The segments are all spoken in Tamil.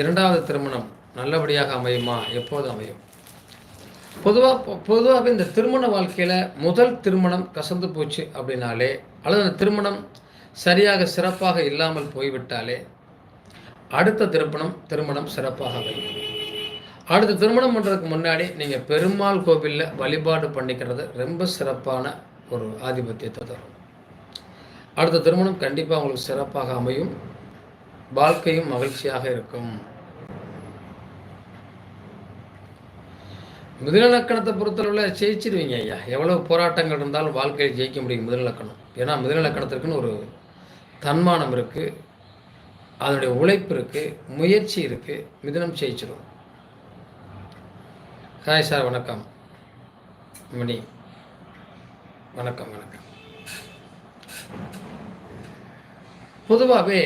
இரண்டாவது திருமணம் நல்லபடியாக அமையுமா? எப்போது அமையும்? பொதுவாக பொதுவாகவே இந்த திருமண வாழ்க்கையில் முதல் திருமணம் கசந்து போச்சு அப்படின்னாலே அல்லது அந்த திருமணம் சரியாக சிறப்பாக இல்லாமல் போய்விட்டாலே அடுத்த திருமணம் திருமணம் சிறப்பாக அமையும். அடுத்த திருமணம் பண்ணுறதுக்கு முன்னாடி நீங்கள் பெருமாள் கோவிலில் வழிபாடு பண்ணிக்கிறது ரொம்ப சிறப்பான ஒரு ஆதிபத்தியத்தை தரும். அடுத்த திருமணம் கண்டிப்பாக உங்களுக்கு சிறப்பாக அமையும். வாழ்க்கையும் மகிழ்ச்சியாக இருக்கும். மிதுனலக்கணத்தை பொறுத்தளவில் ஜெயிச்சிருவீங்க ஐயா. எவ்வளோ போராட்டங்கள் இருந்தாலும் வாழ்க்கையில் ஜெயிக்க முடியும் முதலக்கணம் ஏன்னா மிதுனலக்கணத்திற்குன்னு ஒரு தன்மானம் இருக்குது அதனுடைய உழைப்பு இருக்குது முயற்சி இருக்குது மிதனம் ஜெயிச்சிடும் ஹாய் சார் வணக்கம். மணி. வணக்கம் வணக்கம். பொதுவாகவே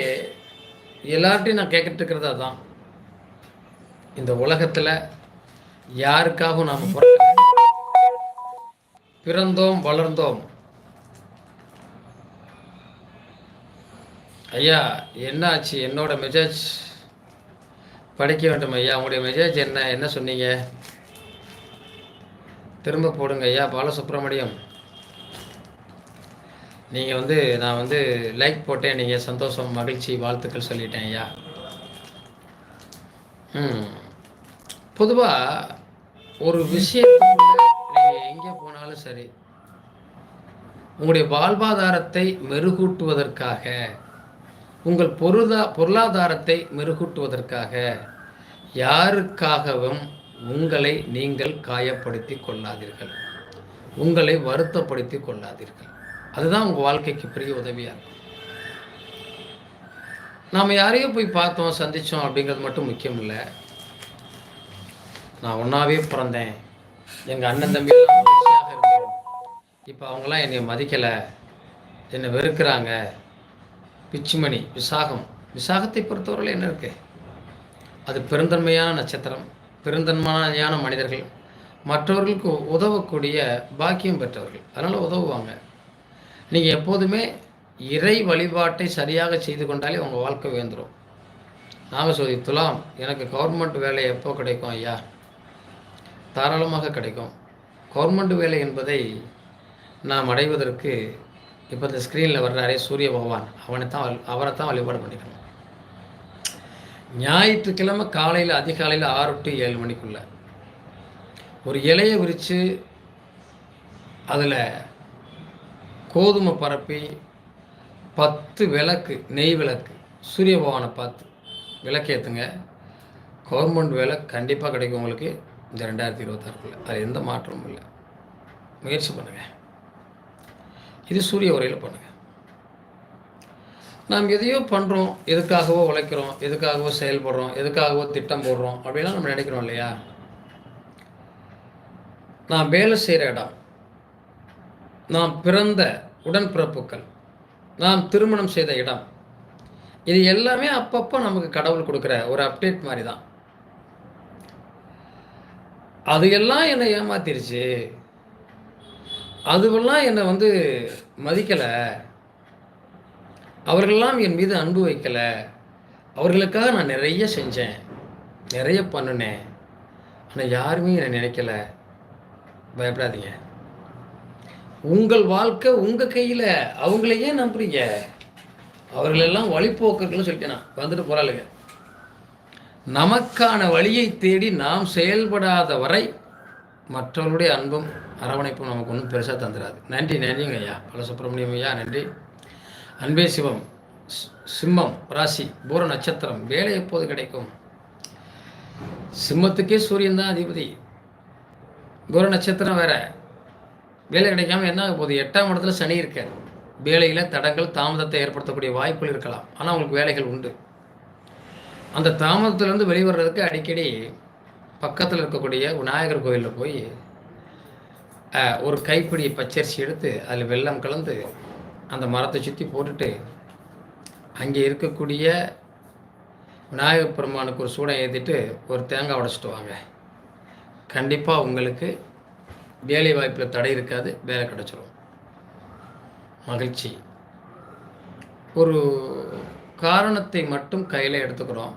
எல்லார்ட்டையும் நான் கேட்கிட்டு இருக்கிறது அதான். இந்த உலகத்தில் யாருக்காகவும் நாம் பிறக்கல பிறந்தோம் வளர்ந்தோம். ஐயா என்ன ஆச்சு? என்னோட மெசேஜ்? படிக்க வேண்டும் ஐயா. உங்களுடைய மெசேஜ் என்ன? என்ன சொன்னீங்க? திரும்ப போடுங்க ஐயா. பாலசுப்ரமணியம். நீங்கள் வந்து நான் வந்து லைக் போட்டேன் நீங்கள் சந்தோஷம் மகிழ்ச்சி வாழ்த்துக்கள் சொல்லிட்டேன் ஐயா. ம். பொதுவாக ஒரு விஷயம் நீங்கள் எங்கே போனாலும் சரி உங்களுடைய வாழ்வாதாரத்தை மெருகூட்டுவதற்காக உங்கள் பொருளா பொருளாதாரத்தை மெருகூட்டுவதற்காக யாருக்காகவும் உங்களை நீங்கள் காயப்படுத்தி கொள்ளாதீர்கள். உங்களை வருத்தப்படுத்தி கொள்ளாதீர்கள். அதுதான் உங்கள் வாழ்க்கைக்கு பெரிய உதவியாக இருக்கும். நாம் யாரையோ போய் பார்த்தோம் சந்தித்தோம் அப்படிங்கிறது மட்டும் முக்கியம் இல்லை. நான் ஒன்றாவே பிறந்தேன். எங்கள் அண்ணன் தம்பியெல்லாம் மகிழ்ச்சியாக இருந்தோம். இப்போ அவங்களாம் என்னை மதிக்கலை. என்னை வெறுக்கிறாங்க. பிச்சுமணி விசாகம். விசாகத்தை பொறுத்தவரையில் என்ன இருக்கு? அது பெருந்தன்மையான நட்சத்திரம் பெருந்தன்மையான மனிதர்கள். மற்றவர்களுக்கு உதவக்கூடிய பாக்கியம் பெற்றவர்கள். அதனால் உதவுவாங்க. நீங்கள் எப்போதுமே இறை வழிபாட்டை சரியாக செய்து கொண்டாலே உங்கள் வாழ்க்கை உயர்ந்துடும் நாங்கள் துலாம் எனக்கு கவர்மெண்ட் வேலை எப்போ கிடைக்கும் ஐயா? தாராளமாக கிடைக்கும். கவர்மெண்ட் வேலை என்பதை நாம் அடைவதற்கு இப்போ இந்த ஸ்க்ரீனில் வர்றாரே சூரிய பகவான். அவனை தான் அவரை தான் வழிபாடு பண்ணிக்கணும். ஞாயிற்றுக்கிழமை காலையில் அதிகாலையில் ஆறு டு ஏழு மணிக்குள்ள ஒரு இலையை விரித்து அதில் கோதுமை பரப்பி பத்து விளக்கு நெய் விளக்கு சூரிய பகவானை பார்த்து விளக்கேற்றுங்க கவர்மெண்ட் வேலை கண்டிப்பாக கிடைக்கும் உங்களுக்கு இந்த ரெண்டாயிரத்தி இருபத்தாறுக்குள்ள. அது எந்த மாற்றமும் இல்லை. முயற்சி பண்ணுங்கள் இது சூரிய உரையில் பண்ணுங்கள் நாம் எதையோ பண்ணுறோம் எதுக்காகவோ உழைக்கிறோம் எதுக்காகவோ செயல்படுறோம் எதுக்காகவோ திட்டம் போடுறோம் அப்படிலாம் நம்ம நினைக்கிறோம் இல்லையா? நான் வேலை செய்கிற இடம் நாம் பிறந்த உடன்பிறப்புகள் நாம் திருமணம் செய்த இடம் இது எல்லாமே அப்பப்போ நமக்கு கடவுள் கொடுக்குற ஒரு அப்டேட் மாதிரி தான் அது எல்லாம் என்னை ஏமாத்திருச்சு. அதுவெல்லாம் என்னை வந்து மதிக்கலை. அவர்களெல்லாம் என் மீது அன்பு வைக்கலை. அவர்களுக்காக நான் நிறைய செஞ்சேன். நிறைய பண்ணினேன். ஆனால் யாருமே என்னை நினைக்கல. பயப்படாதீங்க. உங்கள் வாழ்க்கை உங்கள் கையில். அவங்களையே நம்புறீங்க. அவர்களெல்லாம் வழிபோக்கர்கள்னு சொல்லிட்டேன் நான். வந்துட்டு போகிறாளுங்க நமக்கான வழியை தேடி நாம் செயல்படாத வரை மற்றவருடைய அன்பும் அரவணைப்பும் நமக்கு ஒன்றும் பெருசாக தந்துடாது நன்றி நன்றிங்க ஐயா. பலசுப்ரமணியம் ஐயா நன்றி. அன்பே சிவம் சிம்மம் ராசி பூர நட்சத்திரம் வேலை எப்போது கிடைக்கும்? சிம்மத்துக்கே சூரியன் தான் அதிபதி. பூர நட்சத்திரம் வேற. வேலை கிடைக்காம என்ன ஆக போகுது? எட்டாம் இடத்துல சனி இருக்கார். வேலையில் தடங்கள் தாமதத்தை ஏற்படுத்தக்கூடிய வாய்ப்புகள் இருக்கலாம். ஆனால் அவங்களுக்கு வேலைகள் உண்டு. அந்த தாமதத்திலேருந்து வெளிவர்றதுக்கு அடிக்கடி பக்கத்தில் இருக்கக்கூடிய விநாயகர் கோயிலில் போய் ஒரு கைப்பிடி பச்சரிசி எடுத்து அதில் வெள்ளம் கலந்து அந்த மரத்தை சுற்றி போட்டுட்டு அங்கே இருக்கக்கூடிய விநாயகர் பெருமானுக்கு ஒரு சூடம் ஏற்றிட்டு ஒரு தேங்காய் உடைச்சிட்டு வாங்க. கண்டிப்பாக உங்களுக்கு வேலை வாய்ப்பில் தடை இருக்காது வேலை கிடச்சிரும். மகிழ்ச்சி. ஒரு காரணத்தை மட்டும் கையில் எடுத்துக்கிறோம்.